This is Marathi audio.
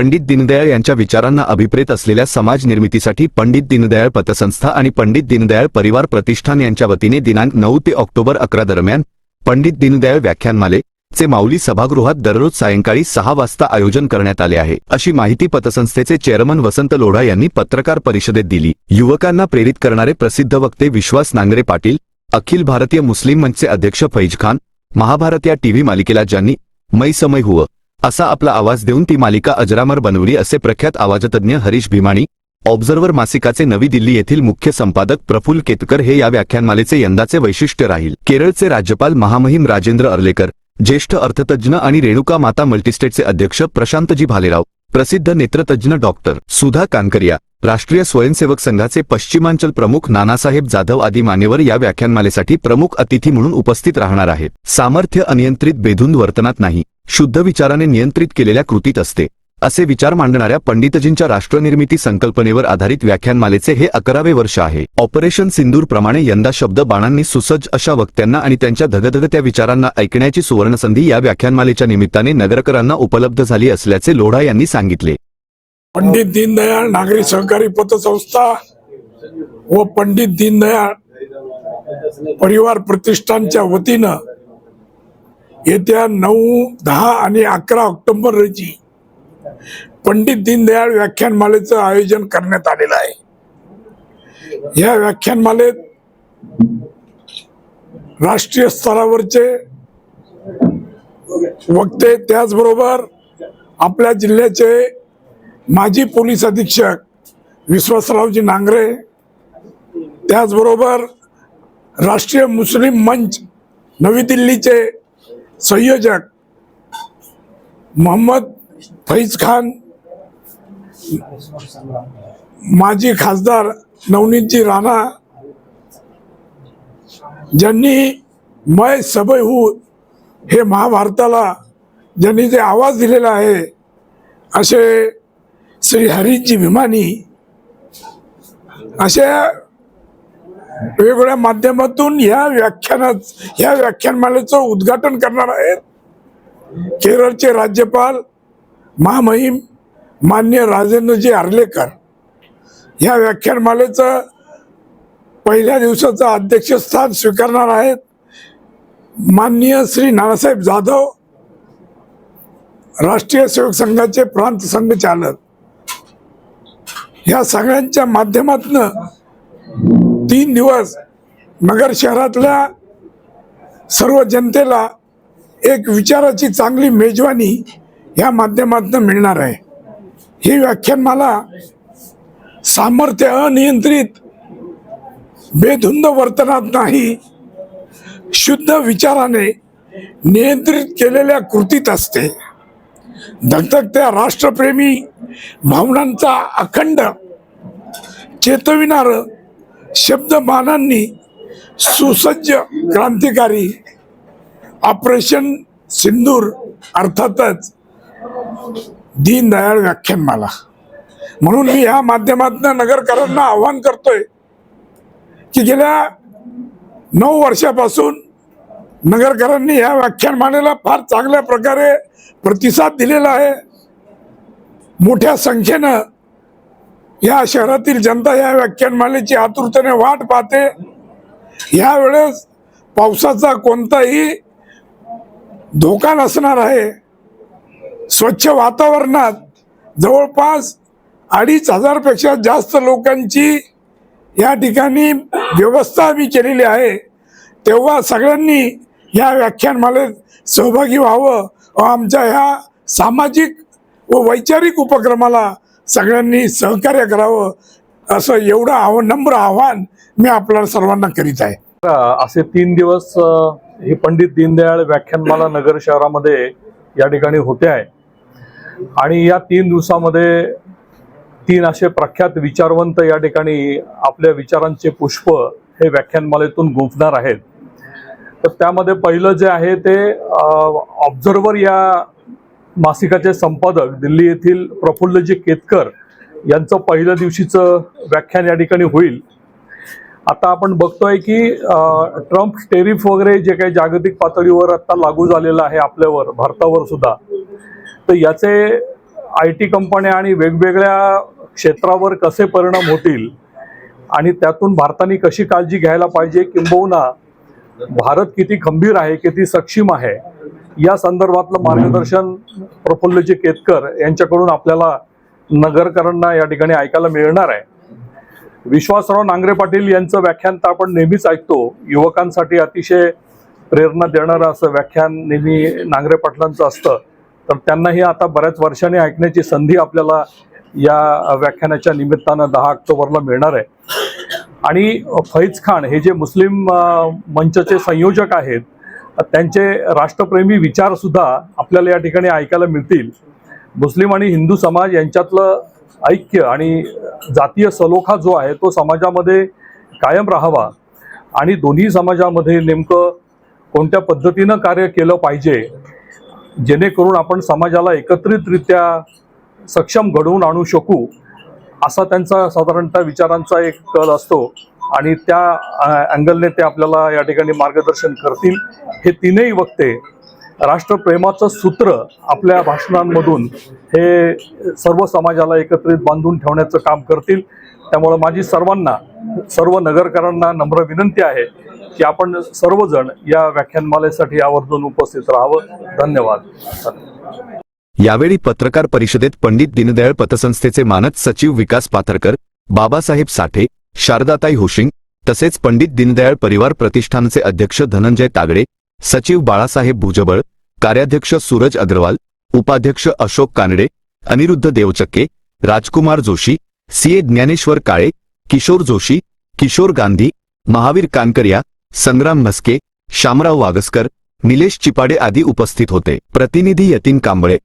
पंडित दीनदयाळ यांच्या विचारांना अभिप्रेत असलेल्या समाज निर्मितीसाठी पंडित दीनदयाळ पतसंस्था आणि पंडित दीनदयाळ परिवार प्रतिष्ठान यांच्या वतीने दिनांक नऊ ते ऑक्टोबर अकरा दरम्यान पंडित दीनदयाळ व्याख्यानमाले चे माऊली सभागृहात दररोज सायंकाळी सहा वाजता आयोजन करण्यात आले आहे. अशी माहिती पतसंस्थेचे चेअरमन वसंत लोढा यांनी पत्रकार परिषदेत दिली. युवकांना प्रेरित करणारे प्रसिद्ध वक्ते विश्वास नांगरे पाटील अखिल भारतीय मुस्लिम मंचचे अध्यक्ष फैज खान महाभारत या टीव्ही मालिकेला ज्यांनी मै समय हुव. असा आपला आवाज देऊन ती मालिका अजरामर बनवली असे प्रख्यात आवाजतज्ञ हरीश भीमाणी ऑब्झर्व्हर मासिकाचे नवी दिल्ली येथील मुख्य संपादक प्रफुल्ल केतकर हे या व्याख्यानमालेचे यंदाचे वैशिष्ट्य राहील. केरळचे राज्यपाल महामहिम राजेंद्र अर्लेकर ज्येष्ठ अर्थतज्ज्ञ आणि रेणुका माता मल्टीस्टेटचे अध्यक्ष प्रशांतजी भालेराव प्रसिद्ध नेत्रतज्ज्ञ डॉक्टर सुधा कानकरिया राष्ट्रीय स्वयंसेवक संघाचे पश्चिमांचल प्रमुख नानासाहेब जाधव आदी मान्यवर या व्याख्यानमालेसाठी प्रमुख अतिथी म्हणून उपस्थित राहणार आहेत. सामर्थ्य अनियंत्रित बेधुंद वर्तनात नाही. शुद्ध विचाराने नियंत्रित केलेल्या कृतीत असते. असे विचार मांडणाऱ्या पंडितजींच्या राष्ट्रनिर्मिती संकल्पनेवर आधारित व्याख्यानमालेचे हे अकरावे वर्ष आहे. ऑपरेशन सिंदूर प्रमाणे यंदा शब्द बाणांनी सुसज्ज अशा वक्त्यांना आणि त्यांच्या धगधगत्या विचारांना ऐकण्याची सुवर्णसंधी या व्याख्यानमालेच्या निमित्ताने नगरकरांना उपलब्ध झाली असल्याचे लोढा यांनी सांगितले. पंडित दीनदयाळ नागरी सहकारी पतसंस्था व पंडित दीनदयाळ परिवार प्रतिष्ठानच्या वतीनं येत्या नऊ दहा आणि अकरा ऑक्टोबर रोजी पंडित दीनदयाळ व्याख्यानमालेचं आयोजन करण्यात आलेलं आहे. या व्याख्यानमालेत राष्ट्रीय स्तरावरचे वक्ते त्याचबरोबर आपल्या जिल्ह्याचे माजी पोलीस अधीक्षक विश्वासरावजी नांगरे त्याचबरोबर राष्ट्रीय मुस्लिम मंच नवी दिल्लीचे संयोजक मोहम्मद फैज खान माजी खासदार नवनीतजी राणा ज्यांनी मय सबय हू हे महाभारताला ज्यांनी जे आवाज दिलेला आहे असे श्री हरीजी भीमानी अशा वेगवेगळ्या माध्यमातून ह्या व्याख्यानात ह्या व्याख्यानमालेचं उद्घाटन करणार आहेत. केरळचे राज्यपाल महामहिम मान्य राजेंद्रजी आर्लेकर. या व्याख्यानमालेचं पहिल्या दिवसाचं अध्यक्षस्थान स्वीकारणार आहेत माननीय श्री नानासाहेब जाधव राष्ट्रीय सेवक संघाचे प्रांत संघचालक या सगळ्यांच्या माध्यमातनं तीन दिवस नगर शहरातल्या सर्व जनतेला एक विचाराची चांगली मेजवानी या माध्यमातून मिळणार आहे. ही व्याख्यानमाला सामर्थ्य अनियंत्रित बेधुंद वर्तनात नाही शुद्ध विचाराने नियंत्रित केलेल्या कृतीत असते. धगधगत्या राष्ट्रप्रेमी भावनांचा अखंड चेतविणारं शब्दमानांनी सुसज्ज क्रांतिकारी ऑपरेशन सिंदूर अर्थातच दीनदयाळ व्याख्यानमाला म्हणून मी ह्या माध्यमातून नगरकरांना आव्हान करतोय की गेल्या नऊ वर्षापासून नगरकरांनी ह्या व्याख्यानमालेला फार चांगल्या प्रकारे प्रतिसाद दिलेला आहे. मोठ्या संख्येनं या शहरातील जनता या व्याख्यानमालेची आतुरतेने वाट पाहते. यावेळेस पावसाचा कोणताही धोका नसणार आहे. स्वच्छ वातावरणात जवळपास अडीच हजारपेक्षा जास्त लोकांची या ठिकाणी व्यवस्था आम्ही केलेली आहे. तेव्हा सगळ्यांनी या व्याख्यानमालेत सहभागी व्हावं. व आमच्या ह्या सामाजिक व वैचारिक उपक्रमाला सगळ्यांनी सहकार्य करावं असं एवढं आव नम्र आव्हान मी आपल्या सर्वांना करीत आहे. असे तीन दिवस हे पंडित दीनदयाळ व्याख्यानमाला नगर शहरामध्ये या ठिकाणी होते आहे. आणि या तीन दिवसामध्ये तीन असे प्रख्यात विचारवंत या ठिकाणी आपल्या विचारांचे पुष्प हे व्याख्यानमालेतून गुंफणार आहेत. तर त्यामध्ये पहिलं जे आहे ते ऑब्झर्वर या मासिकाचे संपादक दिल्ली येथील प्रफुल्लजी केतकर यांचं पहिल्या दिवशीचं व्याख्यान या ठिकाणी होईल. आता आपण बघतोय की ट्रम्प टेरिफ वगैरे जे काही जागतिक पातळीवर आता लागू झालेलं आहे आपल्यावर भारतावर सुद्धा तर याचे आय टी कंपन्या आणि वेगवेगळ्या क्षेत्रावर कसे परिणाम होतील आणि त्यातून भारताने कशी काळजी घ्यायला पाहिजे किंबहुना भारत किती खंबीर आहे किती सक्षम आहे या संदर्भातलं मार्गदर्शन प्रफुल्लजी केतकर यांच्याकडून आपल्याला नगरकरांना या ठिकाणी ऐकायला मिळणार आहे. विश्वासराव नांगरे पाटील यांचं व्याख्यान तर आपण नेहमीच ऐकतो. युवकांसाठी अतिशय प्रेरणा देणारं असं व्याख्यान नेहमी नांगरे पाटलांचं असतं. तर त्यांनाही आता बऱ्याच वर्षांनी ऐकण्याची संधी आपल्याला या व्याख्यानाच्या निमित्तानं दहा ऑक्टोबरला मिळणार आहे. आणि फैज खान हे जे मुस्लिम मंचचे संयोजक आहेत त्यांचे राष्ट्रप्रेमी विचारसुद्धा आपल्याला या ठिकाणी ऐकायला मिळतील. मुस्लिम आणि हिंदू समाज यांच्यातलं ऐक्य आणि जातीय सलोखा जो आहे तो समाजामध्ये कायम राहावा आणि दोन्ही समाजामध्ये नेमकं कोणत्या पद्धतीनं कार्य केलं पाहिजे जेणेकरून आपण समाजाला एकत्रितरित्या सक्षम घडवून आणू शकू असा त्यांचा साधारणतः विचारांचा एक कल असतो. आणि त्या अँगलने ते आपल्याला या ठिकाणी मार्गदर्शन करतील. हे तीनही वक्ते राष्ट्रप्रेमाचं सूत्र आपल्या भाषणांमधून हे सर्व समाजाला एकत्रित बांधून ठेवण्याचं काम करतील. त्यामुळं माझी सर्वांना सर्व नगरकरांना नम्र विनंती आहे की आपण सर्वजण या व्याख्यानमालेसाठी आवर्जून उपस्थित राहावं. धन्यवाद. यावेळी पत्रकार परिषदेत पंडित दीनदयाळ पतसंस्थेचे मानद सचिव विकास पाथरकर बाबासाहेब साठे शारदाताई हुशिंग तसेच पंडित दीनदयाळ परिवार प्रतिष्ठानचे अध्यक्ष धनंजय तागडे सचिव बाळासाहेब भुजबळ कार्याध्यक्ष सूरज अग्रवाल उपाध्यक्ष अशोक कानडे अनिरुद्ध देवचक्के राजकुमार जोशी सीए ज्ञानेश्वर काळे किशोर जोशी किशोर गांधी महावीर कानकरिया संग्राम म्हस्के शामराव वागसकर निलेश चिपाडे आदी उपस्थित होते. प्रतिनिधी यतीन कांबळे.